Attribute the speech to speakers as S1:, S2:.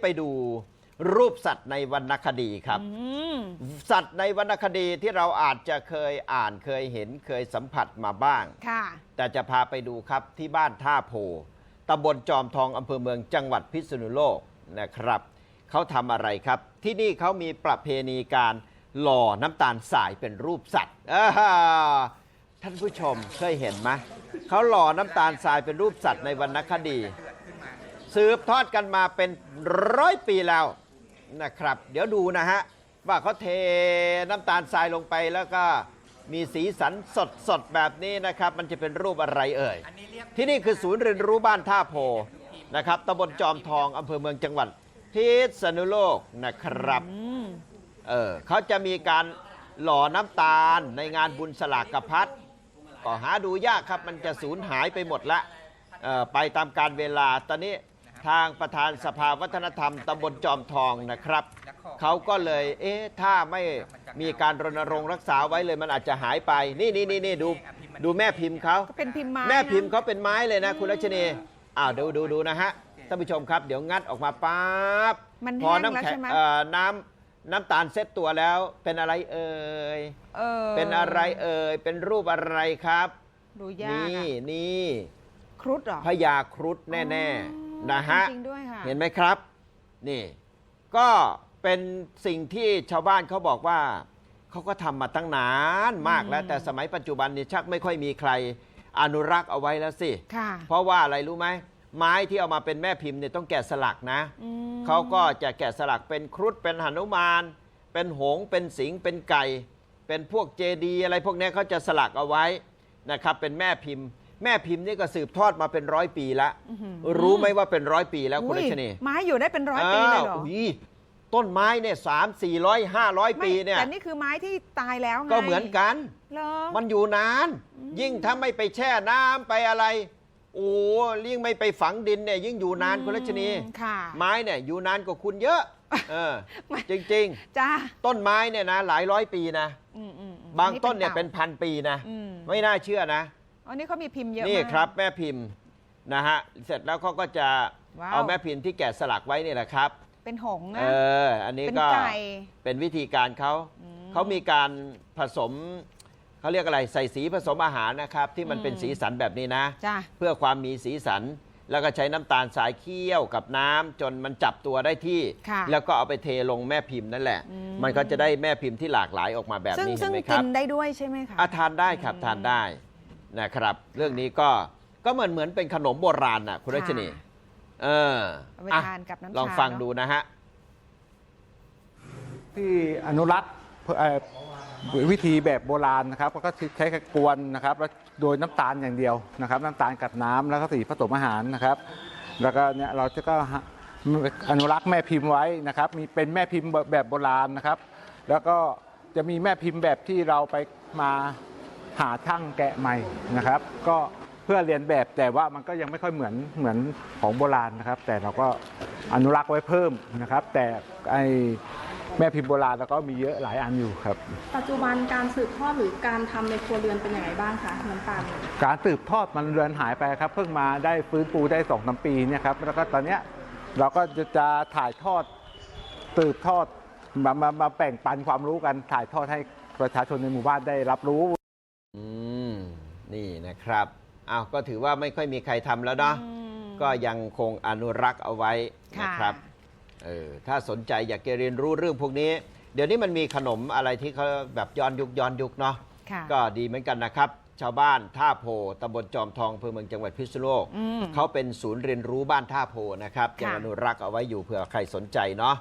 S1: ไปดูรูปสัตว์ในวรรณคดีครับ
S2: อืม
S1: สัตว์ในวรรณคดีที่เราอาจจะเคยอ่านเคยเห็นเคยสัมผัสมาบ้าง
S2: ค่ะ
S1: แต่จะพาไปดูครับที่บ้านท่าโพตำบลจอมทองอำเภอเมืองจังหวัดพิษณุโลกนะครับ เขาทำอะไรครับ ที่นี่เขามีประเพณีการหล่อน้ำตาลสายเป็นรูปสัตว์อ่าท่านผู้ชมเคยเห็นไหมเขาหล่อน้ำตาลทรายเป็นรูปสัตว์ในวรรณคดี สืบทอดกันมาเป็นร้อยปีแล้วนะครับ เดี๋ยวดูนะฮะ ว่าเขาเทน้ำตาลทรายลงไปแล้วก็มีสีสันสดสดๆแบบนี้นะครับ มันจะเป็นรูปอะไรเอ่ย ที่นี่คือศูนย์เรียนรู้บ้านท่าโพนะครับตำบลจอมทองอำเภอเมืองจังหวัดพิษณุโลกนะครับ
S2: อืม
S1: เออเขาจะมีการหล่อน้ำตาลในงานบุญสลากกระพัดก็หาดูยากครับ มันจะสูญหายไปหมดละเออไปตามการเวลาตอนนี้ ทางประธานสภาวัฒนธรรมตำบลจอมทองนะครับ เขาก็เลยเอ๊ะถ้าไม่มีการรณรงค์รักษาไว้เลยมันอาจจะหายไป นี่นี่นี่นี่ดูดูแม่พิมพ์เขา
S2: ก็เป็นพิมพ์ไม้
S1: แม่พิมพ์
S2: นะ
S1: เขาเป็นไม้เลยนะ คุณรัชนีอ้าวดูดูดูนะฮะท่านผู้ชมครับ เดี๋ยวงัดออกมาปั๊บ
S2: มัน
S1: พอ
S2: แห้งแล้ว
S1: น้ำแข็ง
S2: ใช่ไหม
S1: เอ่อน้ำน้ำตาลเซ็ตตัวแล้วเป็นอะไรเอ่ย
S2: เออ
S1: เป็นอะไรเอ่ยเป็นรูปอะไรครับ
S2: ดูยาก
S1: นี่
S2: อะ
S1: นี่
S2: ครุฑเหรอ
S1: พญาครุฑแน่
S2: อ๋อ
S1: ๆ นะฮะ
S2: จริงๆด้วยค่ะ
S1: เห็นไหมครับ นี่ ก็เป็นสิ่งที่ชาวบ้านเขาบอกว่าเขาก็ทำมาตั้งนานมากแล้ว
S2: อืม
S1: แต่สมัยปัจจุบันนี่ชักไม่ค่อยมีใครอนุรักษ์เอาไว้แล้วสิ
S2: ค่ะ
S1: เพราะว่าอะไรรู้ไหมไม้ที่เอามาเป็นแม่พิมพ์เนี่ยต้องแกะสลักนะ
S2: อืม
S1: เขาก็จะแกะสลักเป็นครุฑเป็นหนุมาน เป็นหงส์เป็นสิงห์เป็นไก่ เป็นพวกเจดีย์อะไรพวกเนี้ยเขาจะสลักเอาไว้นะครับ เป็นแม่พิมพ์ แม่พิมพ์นี่ก็สืบทอดมาเป็นร้อยปีแล้ว
S2: อื้อหือ
S1: รู้ไหมว่าเป็นร้อยปีแล้วคุณ
S2: อุ้
S1: รั
S2: ย
S1: ชนี
S2: ไม้อยู่ได้เป็นร้อยปีเลยเหรอา
S1: วยต้นไม้เนี่ยสามสี่ร้อยห้าร้อย
S2: ไม่
S1: ปีเนี่ย
S2: แต่นี่คือไม้ที่ตายแล้วไง
S1: ก็เหมือนกัน
S2: เหรอ
S1: มันอยู่นาน
S2: อืม
S1: ยิ่งถ้าไม่ไปแช่น้ำไปอะไร โอ้ยิ่งไม่ไปฝังดินเนี่ยยิ่งอยู่นานคุณรัชนี
S2: ค่ะ
S1: ไม้เนี่ยอยู่นานกว่าคุณเยอะเออ
S2: ไม่
S1: จริง
S2: จ้า
S1: ๆต้นไม้เนี่ยนะหลายร้อยปีนะ
S2: อืมอืมอืม
S1: บางต้นเนี่ยเป็น
S2: ก่า
S1: พันปีนะ
S2: อืม
S1: ไม่น่าเชื่อนะ
S2: อันนี้เขามีพิมพ์เยอะ
S1: นี่
S2: มาก
S1: ครับแม่พิมพ์นะฮะเสร็จแล้วเขาก็จะ
S2: ว้าว
S1: เอาแม่พิมพ์ที่แกะสลักไว้นี่แหละครับ
S2: เป็นหงส์
S1: เอ
S2: นะ
S1: ออันนี้
S2: เป็น
S1: ก็
S2: ไก่
S1: เป็นวิธีการเขา
S2: อืม
S1: เขามีการผสมเขาเรียกอะไรใส่สีผสมอาหารนะครับ ที่มัน
S2: อืม
S1: เป็นสีสันแบบนี้นะ
S2: จ้า
S1: เพื่อความมีสีสัน แล้วก็ใช้น้ำตาลสายเคี่ยวกับน้ำจนมันจับตัวได้ที่
S2: ค่ะ
S1: แล้วก็เอาไปเทลงแม่พิมพ์นั่นแหละ
S2: อืม
S1: มันก็จะได้แม่พิมพ์ที่หลากหลายออกมาแบบ
S2: ซึ่ง
S1: นี้เห็
S2: ซึ่
S1: น
S2: ง
S1: ไหมค
S2: กิ
S1: รับ
S2: นได้ด้วยใช่ไหมคะ
S1: อาทานได้ครับ
S2: อืม
S1: ทานได้ นะครับ เรื่องนี้ก็ก็เหมือนเหมือนเป็นขนมโบราณน่ะคุณรัชนี
S2: ค่ะ
S1: เออ
S2: เอาไป
S1: อะ
S2: ทานกับน้ำชา
S1: ลองฟัง
S2: เนอะ
S1: ดูนะฮะ
S3: ที่อนุรักษ์เอ่อวิธีแบบโบราณนะครับก็คือใช้กวนนะครับแล้วโดยน้ำตาลอย่างเดียวนะครับ น้ำตาลกับน้ำแล้วก็สีผสมอาหารนะครับ แล้วก็เนี่ยเราจะก็อนุรักษ์แม่พิมพ์ไว้นะครับ มีเป็นแม่พิมพ์แบบโบราณนะครับ แล้วก็จะมีแม่พิมพ์แบบที่เราไปมา หาช่างแกะใหม่นะครับ ก็เพื่อเรียนแบบแต่ว่ามันก็ยังไม่ค่อยเหมือนเหมือนของโบราณนะครับ แต่เราก็อนุรักษ์ไว้เพิ่มนะครับ แต่ไอแม่พิมพ์โบราณแล้วก็มีเยอะหลายอันอยู่ครับ
S4: ปัจจุบันการสืบทอดหรือการทำในครัวเรือนเป็นยังไงบ้างคะน้ำตาล
S3: การสืบทอดมันเรือนหายไปครับ เพิ่งมาได้ฟื้นฟูได้สองสามปีเนี่ยครับแล้วก็ตอนเนี้ยเราก็จะจะถ่ายทอดสืบทอดมามามาแบ่งปันความรู้กันถ่ายทอดให้ประชาชนในหมู่บ้านได้รับรู้
S1: อืม นี่นะครับอ้าวก็ถือว่าไม่ค่อยมีใครทำแล้วเนาะ
S2: อืม
S1: ก็ยังคงอนุรักษ์เอาไว้นะ
S2: ค่ะ
S1: ครับเออถ้าสนใจอยากจะเรียนรู้เรื่องพวกนี้ เดี๋ยวนี้มันมีขนมอะไรที่เขาแบบย้อนยุคย้อนยุคเนาะ
S2: ค่ะ
S1: ก็ดีเหมือนกันนะครับ ชาวบ้านท่าโพตำบลจอมทองอำเภอเมืองจังหวัดพิษณุโลก
S2: อืม
S1: เขาเป็นศูนย์เรียนรู้บ้านท่าโพนะครับยัง
S2: ค่ะ
S1: อนุรักษ์เอาไว้อยู่เผื่อใครสนใจเนาะ